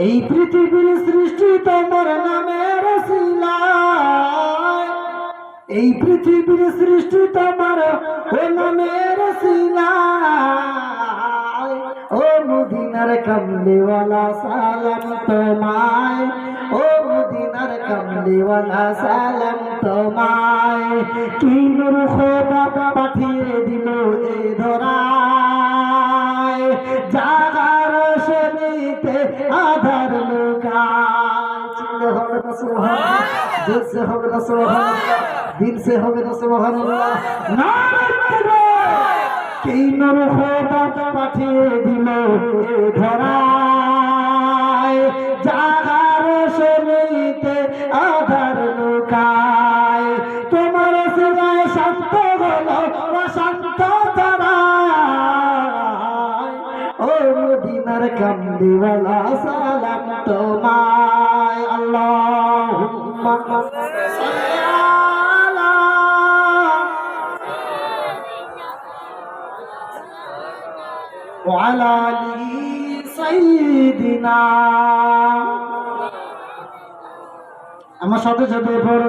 এই পৃথিবীর সৃষ্টি তোমার নামের এই পৃথিবীর সৃষ্টি তোমার ও নামের ও মদিনার কামলিওয়ালা, সালাম তোমায়। ও মদিনার কামলিওয়ালা, সালাম তোমায়। কি নূর খোদা পাঠিয়ে দিল এ ধরায়। শনিতে আধার লুকায় চিল্লে হবে না সুবহান দিল সে হবে না সুবহান দিল সে হবে না সুবহান কি নূর খোদা পাঠিয়ে দিল এ ও মদিনার কামদিওয়ালা সালাম তোমায় আল্লাহুম্মা সাল্লি আলা وعلى آل سيدنا আমার সাথে সাথে পড়ুন